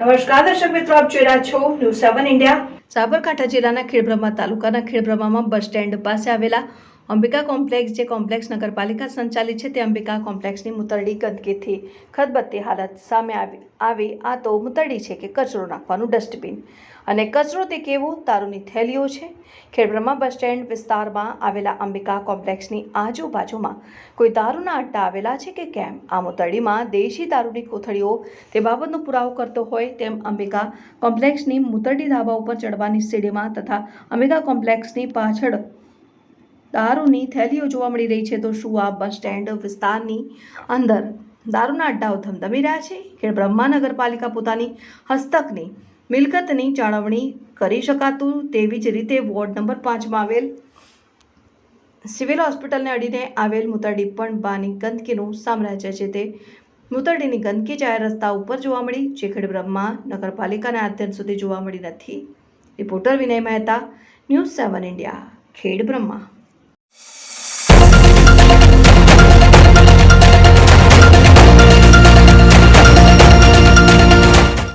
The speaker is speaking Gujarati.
નમસ્કાર, દર્શક મિત્રો, આપ જોઈ રહ્યા છો ન્યૂઝ સેવન ઇન્ડિયા સાબરકાંઠા જિલ્લાના ખેડબ્રહ્મા તાલુકાના ખેડબ્રહ્મામાં બસ સ્ટેન્ડ પાસે આવેલા અંબિકા કોમ્પ્લેક્સ જે કોમ્પ્લેક્સ નગરપાલિકા સંચાલિત છે, તે અંબિકા કોમ્પ્લેક્સની મુતરડી ગંદકીથી ખદબત્તી હાલત સામે આવી આવી. આ તો મુતરડી છે કે કચરો નાખવાનું ડસ્ટબિન. અને કચરો તે કેવો? તારૂની થેલીઓ છે. ખેડબ્રહ્મા બસ સ્ટેન્ડ વિસ્તારમાં આવેલા અંબિકા કોમ્પ્લેક્સની આજુબાજુમાં કોઈ દારૂના અડ્ડા આવેલા છે કે કેમ? આ મુતરડીમાં દેશી દારૂની કોથળીઓ તે બાબતનો પુરાવો કરતો હોય તેમ અંબિકા કોમ્પ્લેક્સની મુતરડી ધાબા ઉપર ચડવાની સીડીમાં તથા અંબિકા કોમ્પ્લેક્સની પાછળ દારૂની થેલીઓ જોવા મળી રહી છે તો શું આ બસ સ્ટેન્ડ વિસ્તારની અંદર દારૂના અડ્ડાઓ ધમધમી રહ્યા છે? કે બ્રહ્મા નગરપાલિકા પોતાની હસ્તકની મિલકતની જાળવણી કરી શકાતું તેવી જ રીતે વોર્ડ નંબર પાંચમાં આવેલ સિવિલ હોસ્પિટલને અડીને આવેલ મુતરડી પણ બાની ગંદકીનું સામ્રાજ્ય છે. તે મુતરડીની ગંદકી જાહેર રસ્તા ઉપર જોવા મળી, જે ખેડ બ્રહ્મા નગરપાલિકાના આદ્યંત સુધી જોવા મળી નથી. Reporter Vinay Mehta, news seven India, Khed Brahma.